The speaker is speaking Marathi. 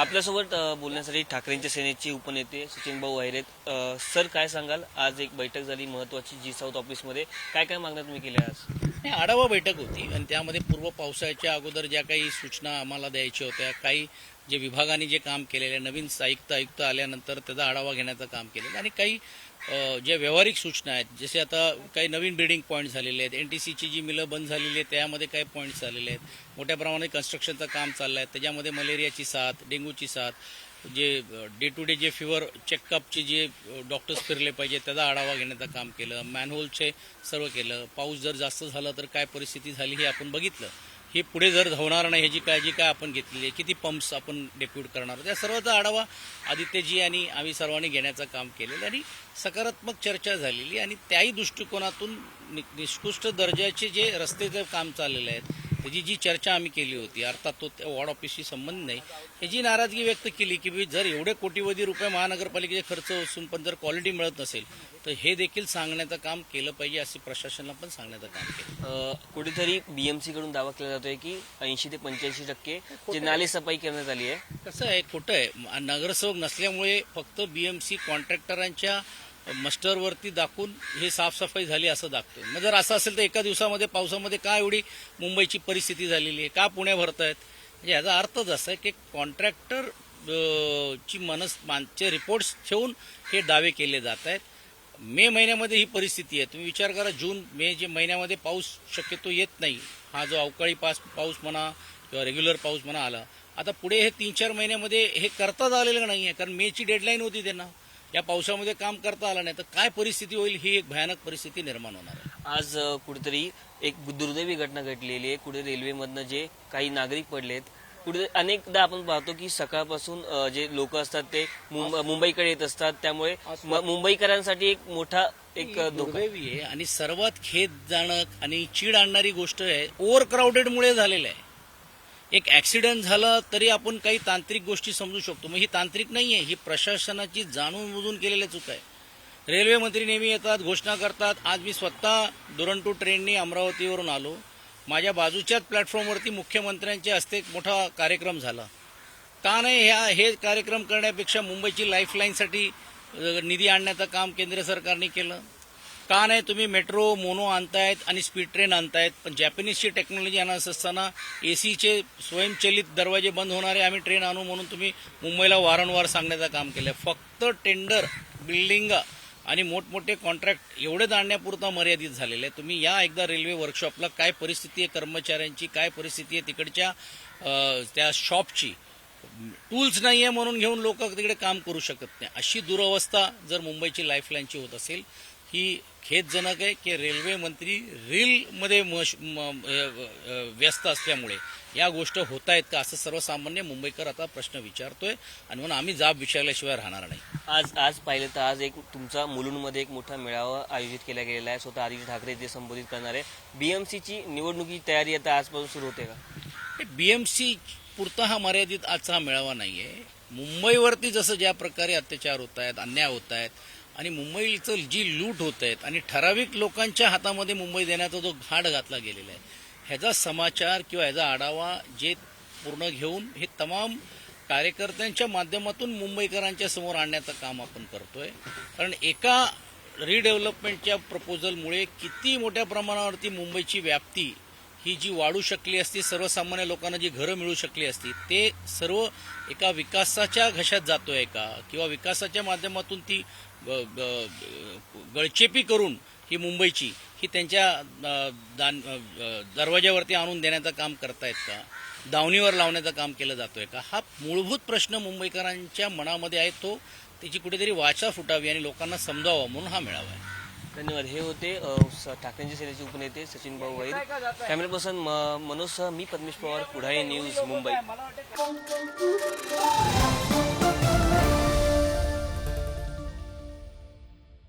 आपल्यासोबत अ, बोलण्यासाठी ठाकरेंच्या सेनेचे उपनेते सचिन भाऊ आहेत. अ, सर काय सांगाल? आज एक बैठक झाली महत्वाची जी साऊथ ऑफिसमध्ये काय काय मागण्या तुम्ही केल्या आज? नाही, आढावा बैठक होती आणि त्यामध्ये पूर्व पावसाळ्याच्या अगोदर ज्या काही सूचना आम्हाला द्यायच्या होत्या काही जे विभागाने जे काम केलेले नवीन आयुक्त आयुक्त आल्यानंतर त्याचा आढावा घेण्याचं काम केलेलं आणि काही जे ज्या व्यावहारिक सूचना आहेत जसे आता काही नवीन बिल्डिंग पॉईंट झालेले आहेत एन टी सीची जी मिलं बंद झालेली आहेत त्यामध्ये काही पॉईंट्स झालेले आहेत. मोठ्या प्रमाणात कन्स्ट्रक्शनचं काम चाललं आहे त्याच्यामध्ये मलेरियाची साथ डेंग्यूची साथ जे डे टू डे जे फिवर चेकअपचे जे डॉक्टर्स फिरले पाहिजे त्याचा आढावा घेण्याचं काम केलं. मॅनहोलचे सर्व केलं. पाऊस जर जास्त झाला तर काय परिस्थिती झाली हे आपण बघितलं. हे पुढे जर धावणार नाही ह्याची काळजी काय आपण घेतलेली आहे किती पंप्स आपण डेप्यूट करणार त्या या सर्वाचा आढावा आदित्यजी आणि आम्ही सर्वांनी घेण्याचं काम केलेलं आणि सकारात्मक चर्चा झालेली आणि त्याही दृष्टिकोनातून नि- दर्जाचे जे रस्ते जे काम चाललेलं आहेत त्याची जी चर्चा आम्ही केली होती अर्थात तो त्या वॉर्ड ऑफिसशी संबंध नाही ह्याची नाराजगी व्यक्त केली की जर एवढे कोटीवधी रुपये महानगरपालिकेचे खर्च असून पण जर क्वालिटी मिळत नसेल तर हे देखील सांगण्याचं काम केलं पाहिजे असे प्रशासनाला पण सांगण्याचं काम केलं. कुठेतरी बीएमसी कडून दावा केला जातोय की ऐंशी ते पंच्याऐंशी टक्के जे नाले सफाई करण्यात आली आहे. कसं आहे खोटं आहे. नगरसेवक नसल्यामुळे फक्त बीएमसी कॉन्ट्रॅक्टरांच्या मस्टरवरती दाखवून हे साफसफाई झाली असं दाखतोय. मग जर असं असेल तर एका दिवसामध्ये पावसामध्ये का एवढी मुंबईची परिस्थिती झालेली आहे? का पुण्या भरत आहेत म्हणजे याचा अर्थच असा आहे की कॉन्ट्रॅक्टर ची मनस मानचे रिपोर्ट्स ठेवून हे दावे केले जात आहेत. मे महिन्यामध्ये ही परिस्थिती आहे. तुम्ही विचार करा जून मे जे महिन्यामध्ये पाऊस शक्यतो येत नाही. हा जो अवकाळी पास पाऊस म्हणा किंवा रेग्युलर पाऊस म्हणा आला. आता पुढे हे तीन चार महिन्यामध्ये हे करताच आलेलं नाही आहे कारण मेची डेडलाईन होती त्यांना. या पावसामध्ये काम करता आलं नाही तर काय परिस्थिती होईल ही एक भयानक परिस्थिती निर्माण होणार आहे. आज कुठेतरी एक दुर्दैवी घटना घडलेली आहे. कुठे रेल्वेमधनं जे काही नागरिक पडलेत कुठे अनेकदा आपण पाहतो की सकाळपासून अ, जे लोक असतात ते मुंब- मुंबईकडे येत असतात. त्यामुळे म- मुंबईकरांसाठी एक मोठा एक धोका. दुर्दैवी आहे आणि सर्वात खेदजनक आणि चीड आणणारी गोष्ट आहे ओव्हर क्राऊडेडमुळे झालेलं आहे. एक ॲक्सिडेंट झाला तरी आपण काही तांत्रिक गोष्टी समजू शकतो. मग ही तांत्रिक नाही आहे ही प्रशासनाची जाणून बुजून केलेली चूक आहे. रेल्वे मंत्री नेहमी येतात घोषणा करतात आज मी स्वतः दुरंटू ट्रेनने अमरावतीवरून आलो. माझ्या बाजूच्याच प्लॅटफॉर्मवरती मुख्यमंत्र्यांच्या हस्ते एक मोठा कार्यक्रम झाला. का नाही ह्या हे कार्यक्रम करण्यापेक्षा मुंबईची लाईफलाईनसाठी निधी आणण्याचं काम केंद्र सरकारने केलं. का नाही तुम्ही मेट्रो मोनो आणतायत आणि स्पीड ट्रेन आणतायत? पण जॅपनीजची टेक्नॉलॉजी आणत असताना एसीचे स्वयंचलित दरवाजे बंद होणारे आम्ही ट्रेन आणू म्हणून तुम्ही मुंबईला वारंवार सांगण्याचं काम केलं फक्त टेंडर बिल्डिंग आणि मोठमोठे कॉन्ट्रॅक्ट एवढेच आणण्यापुरता मर्यादित झालेले आहे तुम्ही या एकदा रेल्वे वर्कशॉपला काय परिस्थिती आहे कर्मचाऱ्यांची काय परिस्थिती आहे तिकडच्या त्या शॉपची टूल्स नाही आहे म्हणून घेऊन लोक तिकडे काम करू शकत नाही. अशी दुरवस्था जर मुंबईची लाईफलाईनची होत असेल ही खेदजनक आहे की रेल्वे मंत्री रीलमध्ये मश- म- अ- अ- व्यस्त असल्यामुळे या गोष्ट होत आहेत का असं सर्वसामान्य मुंबईकर आता प्रश्न विचारतोय. आणि म्हणून आम्ही जाब विचारल्याशिवाय राहणार नाही. आज आज पाहिलं तर आज एक तुमचा मुलुंडमध्ये एक मोठा मेळावा आयोजित केला गेलेला आहे. स्वतः आदित्य ठाकरे ते संबोधित करणार आहे. बीएमसीची निवडणुकीची तयारी आता आजपासून सुरू होते का? बीएमसी पुरता हा मर्यादित आजचा हा मेळावा नाहीये. मुंबईवरती जसं ज्या प्रकारे अत्याचार होत आहेत अन्याय होत आहेत आणि मुंबईचं जी लूट होत आहेत आणि ठराविक लोकांच्या हातामध्ये मुंबई देण्याचा जो घाट घातला गेलेला आहे ह्याचा समाचार किंवा ह्याचा आढावा जे पूर्ण घेऊन हे तमाम कार्यकर्त्यांच्या माध्यमातून मुंबईकरांच्या समोर आणण्याचं काम आपण करतोय. कारण एका रिडेव्हलपमेंटच्या प्रपोजलमुळे किती मोठ्या प्रमाणावरती मुंबईची व्याप्ती ही जी वाढू शकली असती सर्वसामान्य लोकांना जी घरं मिळू शकली असती ते सर्व एका विकासाच्या घशात जातोय का? किंवा विकासाच्या माध्यमातून ती गळचेपी करून ही मुंबईची ही त्यांच्या दान दरवाज्यावरती आणून देण्याचं काम करतायत का? दावणीवर लावण्याचं काम केलं जातोय का? हा मूलभूत प्रश्न मुंबईकरांच्या मनामध्ये आहे तो त्याची कुठेतरी वाचा फुटावी आणि लोकांना समजावं म्हणून हा मेळावा आहे. धन्यवाद. हे होते ठाकरेंचे सेनेचे उपनेते सचिन भाऊ वैद कॅमेरा पर्सन म- मनोज सह मी पद्मेश पवार पुढाई न्यूज मुंबई.